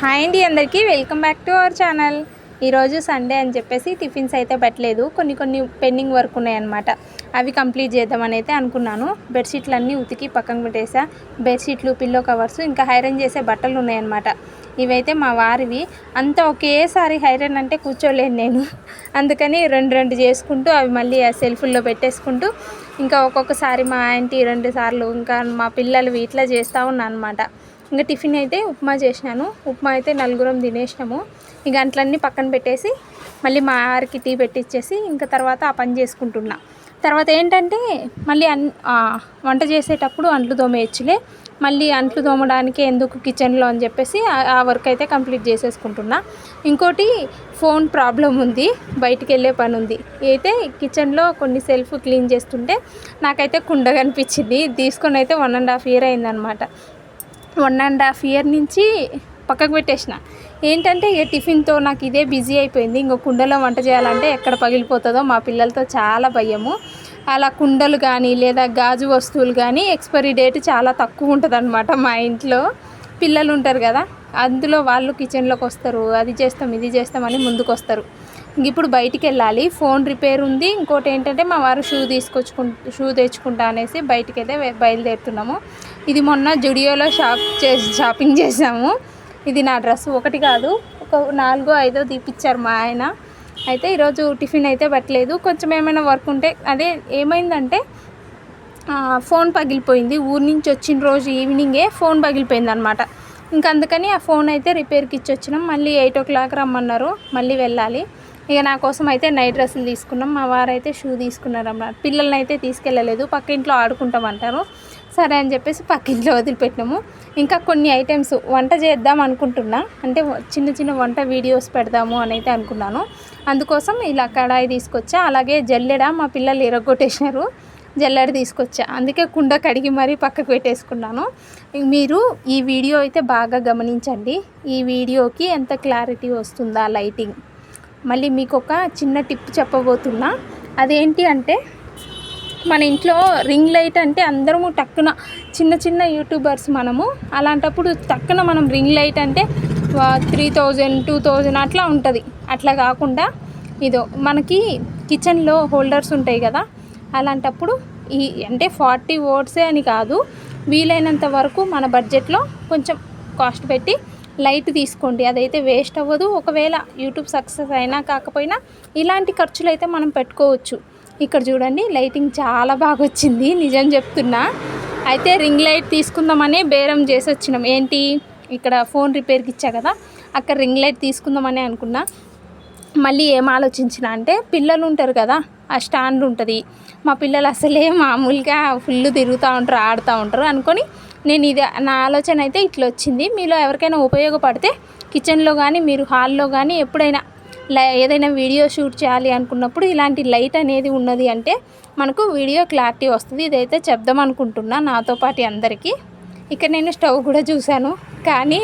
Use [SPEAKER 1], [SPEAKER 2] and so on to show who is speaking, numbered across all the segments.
[SPEAKER 1] Hi అండి అందరికీ. Welcome back to our channel. ఈరోజు సండే అని చెప్పేసి టిఫిన్స్ అయితే పెట్టలేదు. కొన్ని కొన్ని పెండింగ్ వర్క్ ఉన్నాయన్నమాట. అవి కంప్లీట్ చేద్దామని అయితే అనుకున్నాను. బెడ్షీట్లు అన్నీ ఉతికి పక్కన పెట్టేసా. బెడ్షీట్లు పిల్లో కవర్స్ ఇంకా హైరన్ చేసే బట్టలు ఉన్నాయన్నమాట. ఇవైతే మా వారివి. అంతా ఒకేసారి హైరన్ అంటే కూర్చోలేను నేను. అందుకని రెండు రెండు చేసుకుంటూ అవి మళ్ళీ ఆ సెల్ఫుల్లో పెట్టేసుకుంటూ ఇంకా ఒక్కొక్కసారి మా ఆంటీ రెండు సార్లు ఇంకా మా పిల్లలు ఇట్లా చేస్తూ ఉన్నాను అనమాట ఇంకా టిఫిన్ అయితే ఉప్మా చేసినాను. ఉప్మా అయితే నలుగురం తినేసినాము. ఇక అంట్లన్నీ పక్కన పెట్టేసి మళ్ళీ మా ఆరికి టీ పెట్టించేసి ఇంకా తర్వాత ఆ పని చేసుకుంటున్నా. తర్వాత ఏంటంటే మళ్ళీ అన్ వంట చేసేటప్పుడు అంట్లు తోమేయచ్చులే. మళ్ళీ అంట్లు తోమడానికి ఎందుకు కిచెన్లో అని చెప్పేసి ఆ- వర్క్ అయితే కంప్లీట్ చేసేసుకుంటున్నా. ఇంకోటి ఫోన్ ప్రాబ్లం ఉంది. బయటికి వెళ్ళే పని ఉంది. అయితే కిచెన్లో కొన్ని సెల్ఫ్ క్లీన్ చేస్తుంటే నాకైతే కుండ కనిపించింది తీసుకొని అయితే వన్ అండ్ హాఫ్ ఇయర్ అయిందనమాట. వన్ అండ్ హాఫ్ ఇయర్ నుంచి పక్కకు పెట్టేసిన. ఏంటంటే ఇక టిఫిన్తో నాకు ఇదే బిజీ అయిపోయింది. ఇంకో కుండలో వంట చేయాలంటే ఎక్కడ పగిలిపోతుందో మా పిల్లలతో చాలా భయము. అలా కుండలు కానీ లేదా గాజు వస్తువులు కానీ ఎక్స్పైరీ డేట్ చాలా తక్కువ ఉంటుంది మా ఇంట్లో. పిల్లలు ఉంటారు కదా అందులో వాళ్ళు కిచెన్లోకి వస్తారు. అది చేస్తాం ఇది చేస్తామని ముందుకు వస్తారు ఇంక ఇప్పుడు బయటికి వెళ్ళాలి. ఫోన్ రిపేర్ ఉంది. ఇంకోటి ఏంటంటే మా వారు షూ తీసుకొచ్చుకు షూ తెచ్చుకుంటా అనేసి బయటికి అయితే బయలుదేరుతున్నాము. ఇది మొన్న జుడియోలో షాప్ చేసి షాపింగ్ చేసాము. ఇది నా డ్రెస్ ఒకటి కాదు. ఒక నాలుగో ఐదో తీపిచ్చారు మా ఆయన. అయితే ఈరోజు టిఫిన్ అయితే పెట్టలేదు. కొంచెం ఏమైనా వర్క్ ఉంటే అదే ఏమైందంటే ఫోన్ పగిలిపోయింది. ఊరి నుంచి వచ్చిన రోజు ఈవినింగే ఫోన్ పగిలిపోయింది అనమాట ఇంకా అందుకని ఆ ఫోన్ అయితే రిపేర్కి ఇచ్చి వచ్చినాం మళ్ళీ ఎయిట్ ఓ క్లాక్ రమ్మన్నారు. మళ్ళీ వెళ్ళాలి. ఇక నా కోసం అయితే నైట్ డ్రెస్సులు తీసుకున్నాం. మా వారు అయితే షూ తీసుకున్నారు అన్నమాట పిల్లల్ని అయితే తీసుకెళ్ళలేదు. పక్క ఇంట్లో ఆడుకుంటామంటారు. సరే అని చెప్పేసి పక్కింట్లో వదిలిపెట్టినాము. ఇంకా కొన్ని ఐటమ్స్ వంట చేద్దాం అనుకుంటున్నా. అంటే చిన్న చిన్న వంట వీడియోస్ పెడదాము అని అయితే అనుకున్నాను. అందుకోసం ఇలా కడాయి తీసుకొచ్చా అలాగే జల్లెడ మా పిల్లలు ఎరగొట్టేసినారు జల్లెడ తీసుకొచ్చా. అందుకే కుండ కడిగి మరీ పక్కకు పెట్టేసుకున్నాను. మీరు ఈ వీడియో అయితే బాగా గమనించండి. ఈ వీడియోకి ఎంత క్లారిటీ వస్తుందా లైటింగ్? మళ్ళీ మీకు ఒక చిన్న టిప్ చెప్పబోతున్నా. అదేంటి అంటే మన ఇంట్లో రింగ్ లైట్ అంటే అందరము టక్కున చిన్న చిన్న యూట్యూబర్స్ మనము. అలాంటప్పుడు టక్కున మనం రింగ్ లైట్ అంటే త్రీ థౌజండ్ టూ థౌజండ్ అట్లా ఉంటుంది. అట్లా కాకుండా ఇదో మనకి కిచెన్లో హోల్డర్స్ ఉంటాయి కదా. అలాంటప్పుడు ఈ అంటే ఫార్టీ ఓట్సే అని కాదు వీలైనంత వరకు మన బడ్జెట్లో కొంచెం కాస్ట్ పెట్టి లైట్ తీసుకోండి. అదైతే వేస్ట్ అవ్వదు. ఒకవేళ యూట్యూబ్ సక్సెస్ అయినా కాకపోయినా ఇలాంటి ఖర్చులు అయితే మనం పెట్టుకోవచ్చు. ఇక్కడ చూడండి లైటింగ్ చాలా బాగా వచ్చింది నిజం చెప్తున్నా. అయితే రింగ్ లైట్ తీసుకుందామని బేరం చేసి వచ్చినాం ఏంటి? ఇక్కడ ఫోన్ రిపేర్కి ఇచ్చా కదా? అక్కడ రింగ్ లైట్ తీసుకుందామని అనుకున్నా. మళ్ళీ ఏం ఆలోచించిన అంటే పిల్లలు ఉంటారు కదా ఆ స్టాండ్ ఉంటుంది. మా పిల్లలు అసలే మామూలుగా ఫుల్ తిరుగుతూ ఉంటారు ఆడుతూ ఉంటారు అనుకొని నేను ఇది నా ఆలోచన అయితే ఇట్లా వచ్చింది. మీలో ఎవరికైనా ఉపయోగపడితే కిచెన్లో కానీ మీరు హాల్లో కానీ ఎప్పుడైనా లై ఏదైనా వీడియో షూట్ చేయాలి అనుకున్నప్పుడు ఇలాంటి లైట్ అనేది ఉన్నది అంటే మనకు వీడియో క్లారిటీ వస్తుంది. ఇదైతే చెప్దాం అనుకుంటున్నా నాతో పాటు అందరికీ. ఇక్కడ నేను స్టవ్ కూడా చూశాను. కానీ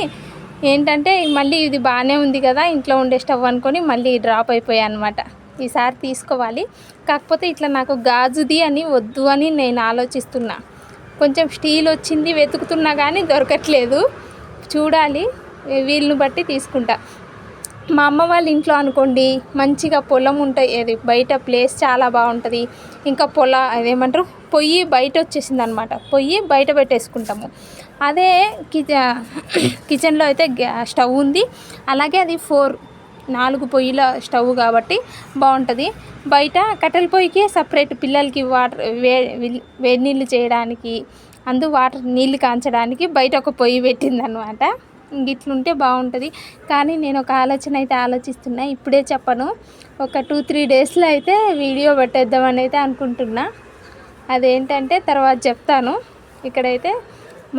[SPEAKER 1] ఏంటంటే మళ్ళీ ఇది బాగానే ఉంది కదా ఇంట్లో ఉండే స్టవ్ అనుకొని మళ్ళీ డ్రాప్ అయిపోయా అనమాట ఈసారి తీసుకోవాలి. కాకపోతే ఇట్లా నాకు గాజుది అని వద్దు అని నేను ఆలోచిస్తున్నా. కొంచెం స్టీల్ వచ్చింది వెతుకుతున్నా కానీ దొరకట్లేదు. చూడాలి వీళ్ళని బట్టి తీసుకుంటా. మా అమ్మ వాళ్ళ ఇంట్లో అనుకోండి మంచిగా పొలం ఉంటాయి అది బయట ప్లేస్ చాలా బాగుంటుంది. ఇంకా పొల అదేమంటారు పొయ్యి బయట వచ్చేసింది అనమాట పొయ్యి బయట పెట్టేసుకుంటాము. అదే కిచె కిచెన్లో అయితే గ్యా స్టవ్ ఉంది. అలాగే అది ఫోర్ నాలుగు పొయ్యిల స్టవ్ కాబట్టి బాగుంటుంది. బయట కట్టెల పొయ్యికి సపరేట్ పిల్లలకి వాటర్ వే వేడి నీళ్ళు చేయడానికి అందు వాటర్ నీళ్ళు కాంచడానికి బయట ఒక పొయ్యి పెట్టిందనమాట ఇట్లుంటే బాగుంటుంది. కానీ నేను ఒక ఆలోచన అయితే ఆలోచిస్తున్నా ఇప్పుడే చెప్పను. ఒక టూ త్రీ డేస్లో అయితే వీడియో పెట్టేద్దామని అయితే అనుకుంటున్నా. అదేంటంటే తర్వాత చెప్తాను. ఇక్కడైతే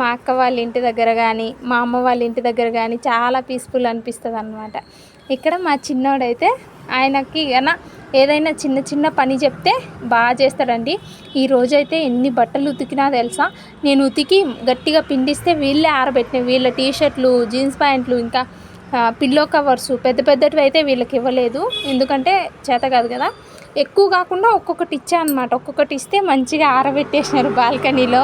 [SPEAKER 1] మా అక్క వాళ్ళ ఇంటి దగ్గర కానీ మా అమ్మ వాళ్ళ ఇంటి దగ్గర కానీ చాలా పీస్ఫుల్ అనిపిస్తుంది అనమాట ఇక్కడ మా చిన్నోడైతే ఆయనకి గన ఏదైనా చిన్న చిన్న పని చెప్తే బాగా చేస్తాడండి. ఈ రోజైతే ఎన్ని బట్టలు ఉతికినా తెలుసా? నేను ఉతికి గట్టిగా పిండిస్తే వీళ్ళే ఆరబెట్టిన వీళ్ళ టీ షర్ట్లు జీన్స్ ప్యాంట్లు ఇంకా పిల్లో కవర్స్ పెద్ద పెద్దటివి అయితే వీళ్ళకి ఇవ్వలేదు. ఎందుకంటే చేత కాదు కదా. ఎక్కువ కాకుండా ఒక్కొక్కటి ఇచ్చా అనమాట ఒక్కొక్కటి ఇస్తే మంచిగా ఆరబెట్టేసినారు బాల్కనీలో.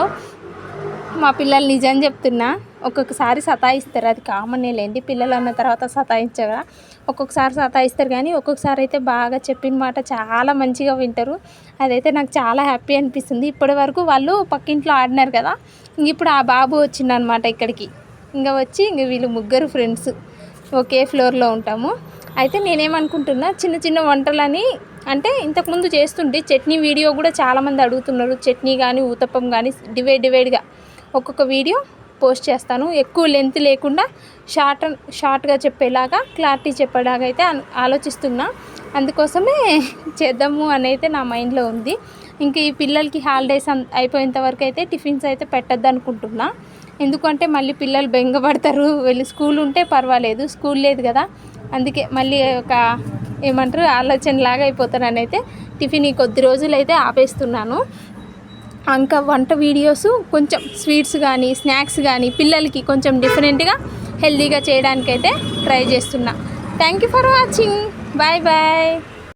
[SPEAKER 1] మా పిల్లలు నిజం చెప్తున్నా. ఒక్కొక్కసారి సతాయిస్తారు. అది కామన్ లేండి పిల్లలు అన్న తర్వాత సతాయించగా ఒక్కొక్కసారి సతాయిస్తారు కానీ ఒక్కొక్కసారి అయితే బాగా చెప్పిన మాట చాలా మంచిగా వింటారు. అదైతే నాకు చాలా హ్యాపీ అనిపిస్తుంది. ఇప్పటి వరకు వాళ్ళు పక్కింట్లో ఆడినారు కదా ఇంక ఇప్పుడు ఆ బాబు వచ్చిండనమాట ఇక్కడికి. ఇంకా వచ్చి ఇంక వీళ్ళు ముగ్గురు ఫ్రెండ్స్ ఒకే ఫ్లోర్లో ఉంటాము. అయితే నేనేమనుకుంటున్నా చిన్న చిన్న వంటలని అంటే ఇంతకుముందు చేస్తుంటే చట్నీ వీడియో కూడా చాలామంది అడుగుతున్నారు. చట్నీ కానీ ఊతప్పం కానీ డివైడ్ డివైడ్గా ఒక్కొక్క వీడియో పోస్ట్ చేస్తాను. ఎక్కువ లెంత్ లేకుండా షార్ట్ షార్ట్గా చెప్పేలాగా క్లారిటీ చెప్పేలాగా అయితే ఆలోచిస్తున్నా. అందుకోసమే చేద్దాము అని అయితే నా మైండ్లో ఉంది. ఇంక ఈ పిల్లలకి హాలిడేస్ అయిపోయేంత వరకు అయితే టిఫిన్స్ అయితే పెట్టద్దు అనుకుంటున్నా ఎందుకంటే మళ్ళీ పిల్లలు బెంగపడతారు. వెళ్ళి స్కూల్ ఉంటే పర్వాలేదు. స్కూల్ లేదు కదా. అందుకే మళ్ళీ ఒక ఏమంటారు ఆలోచన లాగా అయిపోతానని అయితే టిఫిన్ ఈ కొద్ది రోజులు అయితే ఆపేస్తున్నాను. ఇంకా వంట వీడియోస్ కొంచెం స్వీట్స్ కానీ స్నాక్స్ కానీ పిల్లలకి కొంచెం డిఫరెంట్గా హెల్తీగా చేయడానికైతే ట్రై చేస్తున్నా. Thank you for watching. Bye bye.